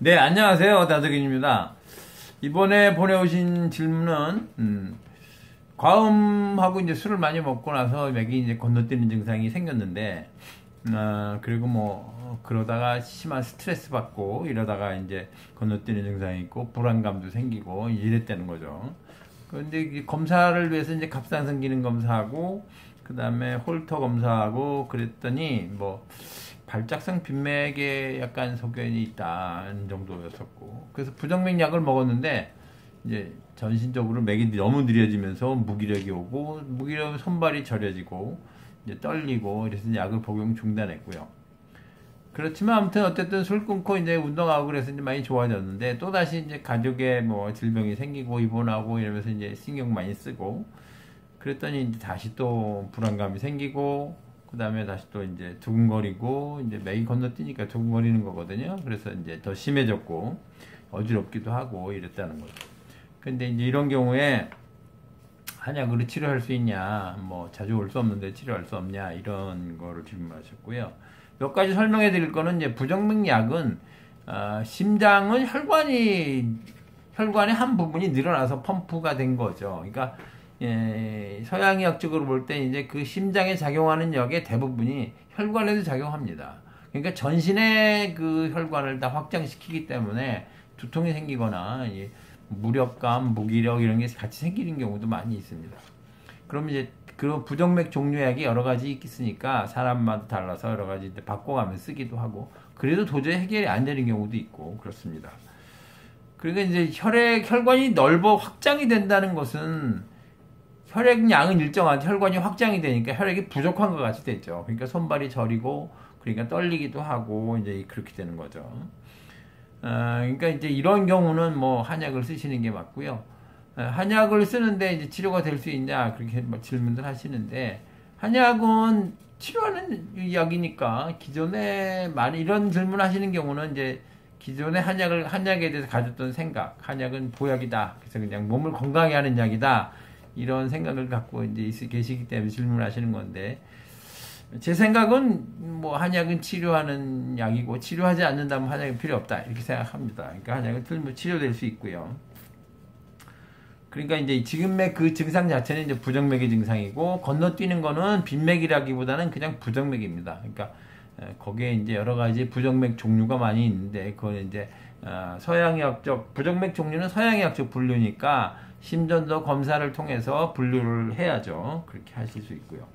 네, 안녕하세요. 다득인입니다. 이번에 보내오신 질문은, 음, 과음하고 이제 술을 많이 먹고 나서 맥이 이제 건너뛰는 증상이 생겼는데, 어, 그리고 뭐, 그러다가 심한 스트레스 받고 이러다가 이제 건너뛰는 증상이 있고, 불안감도 생기고, 이랬다는 거죠. 그런데 검사를 위해서 이제 갑상선 기능 검사하고, 그 다음에 홀터 검사하고 그랬더니, 뭐, 발작성 빈맥에 약간 소견이 있다는 정도였었고 그래서 부정맥 약을 먹었는데 이제 전신적으로 맥이 너무 느려지면서 무기력이 오고 무기력 손발이 저려지고 이제 떨리고 그래서 약을 복용 중단했고요. 그렇지만 아무튼 어쨌든 술 끊고 이제 운동하고 그래서 이제 많이 좋아졌는데 또 다시 이제 가족에 뭐 질병이 생기고 입원하고 이러면서 이제 신경 많이 쓰고 그랬더니 이제 다시 또 불안감이 생기고 그 다음에 다시 또 이제 두근거리고 이제 맥이 건너뛰니까 두근거리는 거거든요. 그래서 이제 더 심해졌고 어지럽기도 하고 이랬다는 거죠. 근데 이제 이런 경우에 한약으로 치료할 수 있냐, 뭐 자주 올 수 없는데 치료할 수 없냐 이런 거를 질문하셨고요. 몇 가지 설명해 드릴 거는 이제 부정맥약은 어, 심장은 혈관이 혈관의 한 부분이 늘어나서 펌프가 된 거죠. 그러니까 예, 서양의학적으로 볼 때 이제 그 심장에 작용하는 역의 대부분이 혈관에도 작용합니다. 그러니까 전신의 그 혈관을 다 확장시키기 때문에 두통이 생기거나 예, 무력감, 무기력 이런 게 같이 생기는 경우도 많이 있습니다. 그럼 이제 그런 부정맥 종류약이 여러 가지 있으니까 사람마다 달라서 여러 가지 바꿔가며 쓰기도 하고 그래도 도저히 해결이 안 되는 경우도 있고 그렇습니다. 그러니까 이제 혈액 혈관이 넓어 확장이 된다는 것은 혈액량은 일정한 혈관이 확장이 되니까 혈액이 부족한 것 같이 됐죠. 그러니까 손발이 저리고 그러니까 떨리기도 하고 이제 그렇게 되는 거죠. 어, 그러니까 이제 이런 경우는 뭐 한약을 쓰시는 게 맞고요. 어, 한약을 쓰는데 이제 치료가 될 수 있냐 그렇게 뭐 질문들 하시는데 한약은 치료하는 약이니까 기존에 많이 이런 질문 하시는 경우는 이제 기존의 한약을 한약에 대해서 가졌던 생각, 한약은 보약이다. 그래서 그냥 몸을 건강하게 하는 약이다. 이런 생각을 갖고 이제 계시기 때문에 질문하시는 건데 제 생각은 뭐 한약은 치료하는 약이고 치료하지 않는다면 한약은 필요 없다 이렇게 생각합니다. 그러니까 한약은 틀면 치료될 수 있고요. 그러니까 이제 지금의 그 증상 자체는 이제 부정맥의 증상이고 건너뛰는 거는 빈맥이라기보다는 그냥 부정맥입니다. 그러니까 거기에 이제 여러 가지 부정맥 종류가 많이 있는데 그건 이제 어, 서양의학적 부정맥 종류는 서양의학적 분류니까 심전도 검사를 통해서 분류를 해야죠. 그렇게 하실 수 있고요.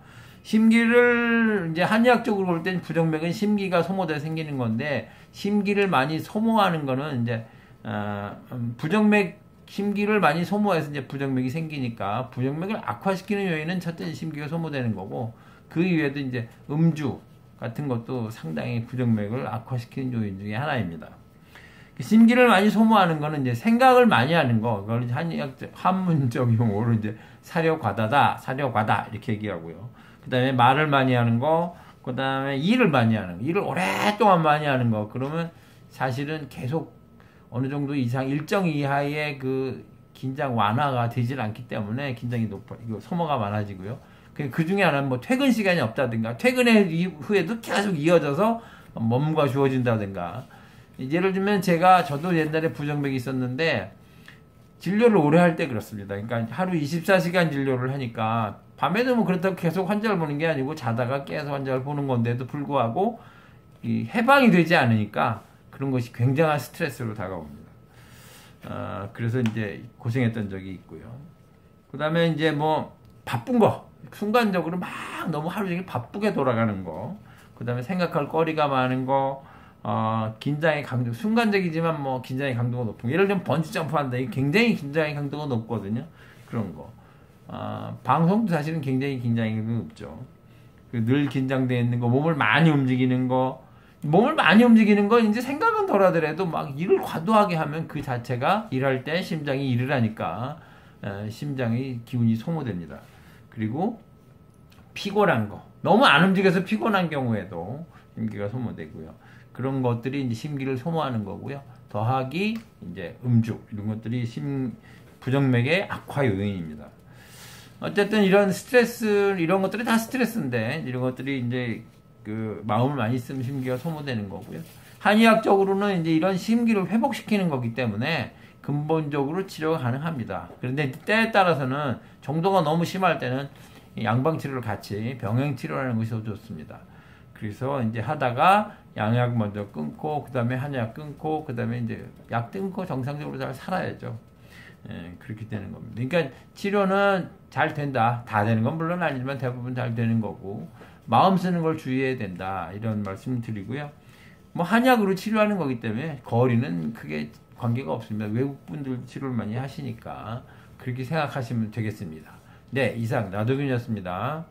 심기를 이제 한의학적으로 볼 때는 부정맥은 심기가 소모돼 생기는 건데 심기를 많이 소모하는 거는 이제 어, 부정맥 심기를 많이 소모해서 이제 부정맥이 생기니까 부정맥을 악화시키는 요인은 첫째 심기가 소모되는 거고 그 이외에도 이제 음주 같은 것도 상당히 부정맥을 악화시키는 요인 중에 하나입니다. 심기를 많이 소모하는 거는 이제 생각을 많이 하는 거. 그걸 한의학 한문적 용어로 이제 사려 과다다, 사려 과다 이렇게 얘기하고요. 그다음에 말을 많이 하는 거, 그다음에 일을 많이 하는 거. 일을 오랫동안 많이 하는 거. 그러면 사실은 계속 어느 정도 이상 일정 이하의 그 긴장 완화가 되질 않기 때문에 긴장이 높아. 이거 소모가 많아지고요. 그 중에 하나는 뭐 퇴근 시간이 없다든가 퇴근 후에도 계속 이어져서 몸과 주어진다든가 예를 들면 제가 저도 옛날에 부정맥이 있었는데 진료를 오래 할 때 그렇습니다. 그러니까 하루 24시간 진료를 하니까 밤에도 뭐 그렇다고 계속 환자를 보는 게 아니고 자다가 깨서 환자를 보는 건데도 불구하고 이 해방이 되지 않으니까 그런 것이 굉장한 스트레스로 다가옵니다. 어, 그래서 이제 고생했던 적이 있고요. 그 다음에 이제 뭐 바쁜 거 순간적으로 막 너무 하루 종일 바쁘게 돌아가는 거. 그 다음에 생각할 거리가 많은 거. 어, 긴장의 강도, 순간적이지만 뭐 긴장의 강도가 높은 거. 예를 들면 번지점프 한다. 이게 굉장히 긴장의 강도가 높거든요. 그런 거. 어, 방송도 사실은 굉장히 긴장이 높죠. 그늘 긴장되어 있는 거, 몸을 많이 움직이는 거, 몸을 많이 움직이는 거 이제 생각은 덜 하더라도 막 일을 과도하게 하면 그 자체가 일할 때 심장이 일을 하니까 어, 심장의 기운이 소모됩니다. 그리고 피곤한 거. 너무 안 움직여서 피곤한 경우에도 심기가 소모되고요. 그런 것들이 이제 심기를 소모하는 거고요. 더하기 이제 음주 이런 것들이 심 부정맥의 악화 요인입니다. 어쨌든 이런 스트레스 이런 것들이 다 스트레스인데 이런 것들이 이제 그 마음을 많이 쓰면 심기가 소모되는 거고요. 한의학적으로는 이제 이런 심기를 회복시키는 거기 때문에 근본적으로 치료가 가능합니다. 그런데 때에 따라서는 정도가 너무 심할 때는 양방 치료를 같이 병행 치료하는 것이 더 좋습니다. 그래서 이제 하다가 양약 먼저 끊고 그다음에 한약 끊고 그다음에 이제 약 끊고 정상적으로 잘 살아야죠. 예, 그렇게 되는 겁니다. 그러니까 치료는 잘 된다. 다 되는 건 물론 아니지만 대부분 잘 되는 거고 마음 쓰는 걸 주의해야 된다. 이런 말씀 드리고요. 뭐 한약으로 치료하는 거기 때문에 거리는 크게 관계가 없습니다. 외국 분들 치료를 많이 하시니까 그렇게 생각하시면 되겠습니다. 네, 이상 나도균이었습니다.